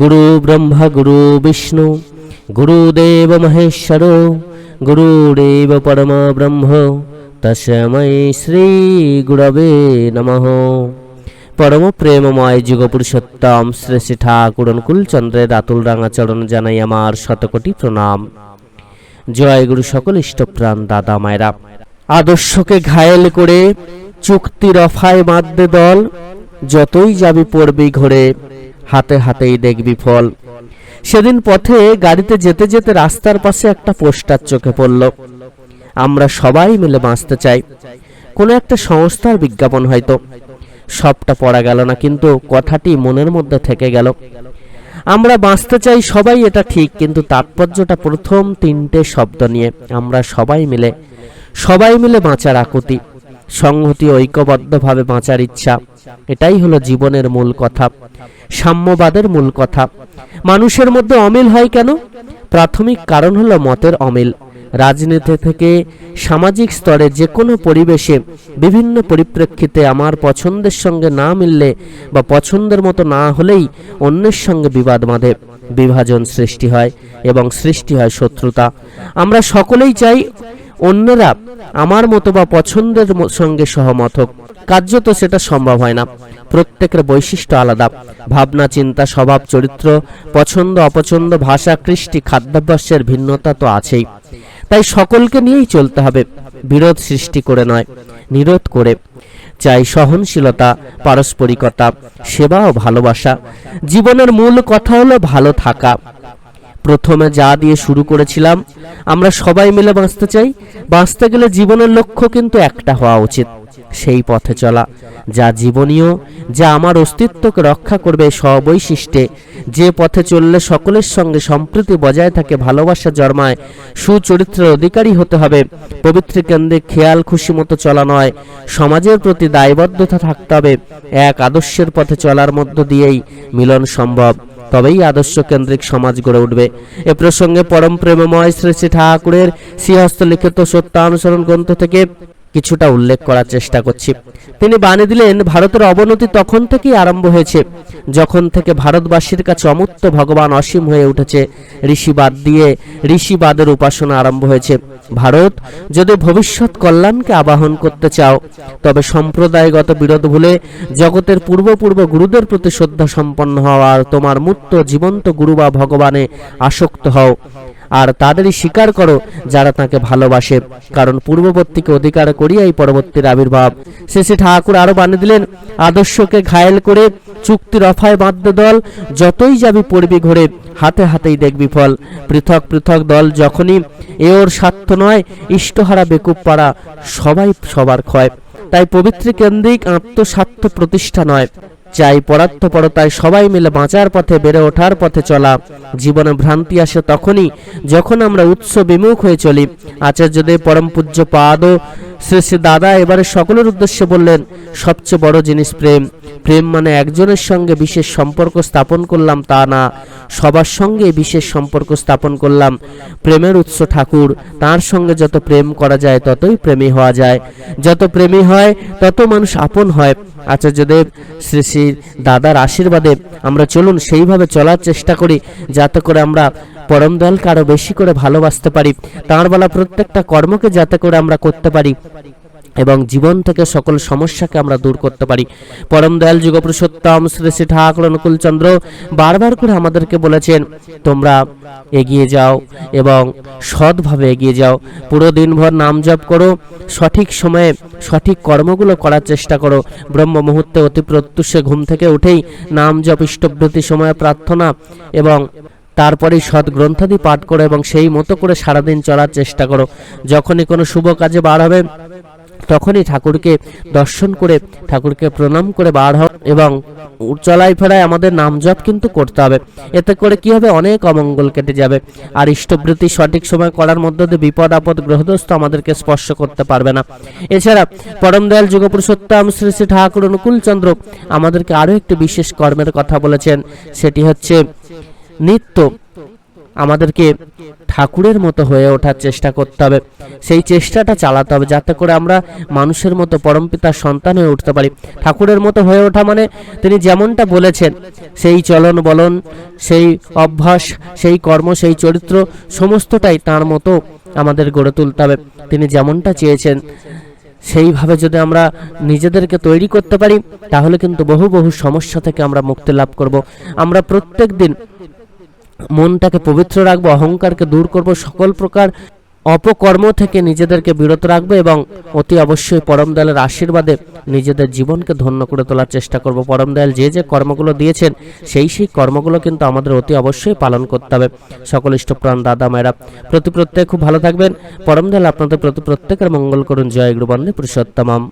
গুরু ব্রহ্মা, গুরু বিষ্ণু গুরুদেব মহেশ্বর গুরুদেব পরম ব্রহ্ম তস্মৈ শ্রী গুরবে নমঃ। পরম প্রেমময় যুগ পুরুষোত্তম শ্রী শ্রী ঠাকুর অনুকূলচন্দ্রের আতুল রাঙা চরণ জানাই আমার শতকোটি প্রণাম। জয় গুরু সকল ইষ্টপ্রাণ দাদা মায়েরা। আদর্শকে ঘায়েল করে চুক্তি রফায় বাঁধবে দল, যতই যাবি পড়বি ঘরে। হাতে হাতেই দেখবি ফল। সেদিন পথে গাড়িতে যেতে যেতে রাস্তার পাশে একটা পোস্টার চোখে পড়ল। আমরা সবাই মিলে বাঁচতে চাই। কোনো একটা সংস্থার বিজ্ঞাপন হয়তো। সবটা পড়া গেল না, কিন্তু কথাটি মনের মধ্যে থেকে গেল। আমরা বাঁচতে চাই সবাই এটা ঠিক, কিন্তু তাৎপর্যটা প্রথম তিনটে শব্দ নিয়ে। আমরা সবাই মিলে সবাই মিলে বাঁচার আকুতি। সংহতি ঐক্যবদ্ধভাবে বাঁচার ইচ্ছা। এটাই হলো জীবনের মূল কথা, সাম্যবাদের মূল কথা। মানুষের মধ্যে অমিল হয় কেন? প্রাথমিক কারণ হলো মতের অমিল। রাজনীতি থেকে সামাজিক স্তরে যে কোনো পরিবেশে বিভিন্ন পরিপ্রেক্ষিতে আমার পছন্দের সঙ্গে না মিললে বা পছন্দের মতো না হলেই অন্যের সঙ্গে বিবাদ বাঁধে, বিভাজন সৃষ্টি হয় এবং সৃষ্টি হয় শত্রুতা। আমরা সকলেই চাই অন্যরা আমার মতো বা পছন্দের সঙ্গে সহমত হোক। কার্যত সেটা সম্ভব হয় না। প্রত্যেকের বৈশিষ্ট্য আলাদা। ভাবনা, চিন্তা, স্বভাব, চরিত্র, পছন্দ, অপছন্দ, ভাষা, কৃষ্টি, খাদ্যাভ্যাসের ভিন্নতা তো আছেই। তাই সকলকে নিয়েই চলতে হবে। বিরোধ সৃষ্টি করে নয়, নিরোধ করে। চাই সহনশীলতা, পারস্পরিকতা, সেবা ও ভালোবাসা। জীবনের মূল কথা হলো ভালো থাকা। প্রথমে যা দিয়ে শুরু করেছিলাম, আমরা সবাই মিলে বাঁচতে চাই। বাঁচতে গেলে জীবনের লক্ষ্য কিন্তু একটা হওয়া উচিত, সেই পথে চলা। যা জীবনীয়, যা আমার অস্তিত্বকে রক্ষা করবে স্ববৈশিষ্ট্যে যে পথে চললে সকলের সঙ্গে সম্প্রীতি বজায় থাকে, ভালোবাসা জন্মায়। সুচরিত্রের অধিকারী হতে হবে। পবিত্র কেন্দ্রে খেয়াল খুশি মতো চলা নয়। সমাজের প্রতি দায়বদ্ধতা থাকতে হবে। এক আদর্শের পথে চলার মধ্য দিয়েই মিলন সম্ভব। তবেই আদর্শ কেন্দ্রিক সমাজ গড়ে উঠবে। এ প্রসঙ্গে পরম প্রেমময় শ্রী শ্রী ঠাকুরের শ্রীহস্ত লিখিত সত্যানুসরণ গ্রন্থ থেকে কিছুটা উল্লেখ করার চেষ্টা করছি। তিনি বানিয়ে দিলেন, ভারতের অবনতি তখন থেকেই আরম্ভ হয়েছে। যখন থেকে ভারতবাসীর কাছে অমূর্ত ভগবান অসীম হয়ে উঠেছে, ঋষিবাদ দিয়ে ঋষিবাদের উপাসনা আরম্ভ হয়েছে। ভারত, যদি ভবিষ্যৎ কল্যাণকে আবাহন করতে চাও, তবে সম্প্রদায়গত বিরোধ ভুলে জগতের পূর্বপূর্ব গুরুদের প্রতি শ্রদ্ধা সম্পন্ন হওয়ার তোমার মূর্ত জীবন্ত গুরু বা ভগবানে আসক্ত হও। আর তাদেরই স্বীকার করো যারা তাকে ভালোবাসে, কারণ পূর্ববর্তীকে অধিকার করিয়াই পরবর্তীর আবির্ভাব। শেষে ঠাকুর আরও বানিয়ে দিলেন, আদর্শকে ঘায়েল করে চুক্তি রফায় বাঁধতে দল যতই যাবি পড়বি ঘরে, হাতে হাতেই দেখবি ফল। পৃথক পৃথক দল যখনই এ ওর স্বার্থ নয়, ইষ্টহারা বেকুব পাড়া সবাই সবার ক্ষয়। তাই পবিত্র কেন্দ্রিক আত্মস্বার্থ প্রতিষ্ঠা নয়। চাই পরার্থপরতায় সবাই মিলে বাঁচার পথে বেড়ে ওঠার পথে চলা। জীবনে ভ্রান্তি আসে তখনই যখন আমরা উৎস বিমুখ হয়ে চলি। আচার্যদেব পরম পূজ্য পাদ শ্রী শ্রী দাদা এবারে সকলের উদ্দেশ্যে বললেন, সবচেয়ে বড় জিনিস প্রেম। প্রেম মানে একজনের সঙ্গে বিশেষ সম্পর্ক স্থাপন করলাম তা না, সবার সঙ্গে বিশেষ সম্পর্ক স্থাপন করলাম। প্রেমের উৎস ঠাকুর, তার সঙ্গে যত প্রেম করা যায় ততই প্রেমী হওয়া যায়। যত প্রেমী হয়, তত মানুষ আপন হয়। আচার্যদেব শ্রী শ্রী দাদার আশীর্বাদে আমরা চলুন সেইভাবে চলার চেষ্টা করি, যাতে করে আমরা পরম দয়ালকে আরও বেশি করে ভালোবাসতে পারি, তাঁর বলা প্রত্যেকটা কর্মকে যাতে করে আমরা করতে পারি এবং জীবন থেকে সকল সমস্যাকে আমরা দূর করতে পারি। পরম দয়াল যুগপুরুষোত্তম শ্রী শ্রী ঠাকুর অনুকূল চন্দ্র বারবার করে আমাদেরকে বলেছেন, তোমরা এগিয়ে যাও এবং সৎভাবে এগিয়ে যাও। পুরো দিনভর নাম জপ করো, সঠিক সময়ে সঠিক কর্মগুলো করার চেষ্টা করো। ব্রহ্ম মুহূর্তে অতি প্রত্যুষে ঘুম থেকে উঠেই নাম জপ ইষ্টভৃতি সময় প্রার্থনা এবং তারপরে সৎ গ্রন্থাদি পাঠ করো এবং সেই মতো করে সারাদিন চলার চেষ্টা করো। যখনই কোনো শুভ কাজে বার হবে, তখনই ঠাকুরকে দর্শন করে, ঠাকুরকে প্রণাম করে বার হও এবং চলাই ফেরায় আমাদের নাম জপ কিন্তু করতে হবে। এতে করে কি হবে? অনেক অমঙ্গল কেটে যাবে। আর ইষ্টবৃত্তি সঠিক সময় করার মধ্যে দিয়ে বিপদ, আপদ গ্রহদস্ত আমাদেরকে স্পর্শ করতে পারবে না। এছাড়া পরম দয়াল যুগপুরুষোত্তম শ্রী শ্রী ঠাকুর অনুকূল চন্দ্র আমাদেরকে আরও একটি বিশেষ কর্মের কথা বলেছেন। সেটি হচ্ছে নিত্য আমাদেরকে ঠাকুরের মতো হয়ে ওঠার চেষ্টা করতে হবে। সেই চেষ্টাটা চালাতে হবে যাতে করে আমরা মানুষের মতো পরমপিতার সন্তান হয়ে উঠতে পারি। ঠাকুরের মতো হয়ে ওঠা মানে তিনি যেমনটা বলেছেন, সেই চলন বলন, সেই অভ্যাস, সেই কর্ম, সেই চরিত্র সমস্তটাই তার মতো আমাদের গড়ে তুলতে হবে। তিনি যেমনটা চেয়েছেন, সেইভাবে যদি আমরা নিজেদেরকে তৈরি করতে পারি, তাহলে কিন্তু বহু বহু সমস্যা থেকে আমরা মুক্তি লাভ করব। আমরা প্রত্যেক দিন মনটাকে পবিত্র রাখব, অহংকারকে দূর করব, সকল প্রকার অপকর্ম থেকে নিজেদেরকে বিরত রাখব এবং অতি অবশ্যই পরম দয়ালের আশীর্বাদে নিজেদের জীবনকে ধন্য করে তোলার চেষ্টা করব। পরম দয়াল যে যে কর্মগুলো দিয়েছেন, সেই সেই কর্মগুলো কিন্তু আমাদের অতি অবশ্যই পালন করতে হবে। সকল ইষ্টপ্রাণ দাদা মায়েরা, প্রতি প্রত্যেক খুব ভালো থাকবেন। পরম দয়াল আপনাদের প্রতি প্রত্যেকের মঙ্গল করুন। জয় গুরু বন্দে পুরুষোত্তমম।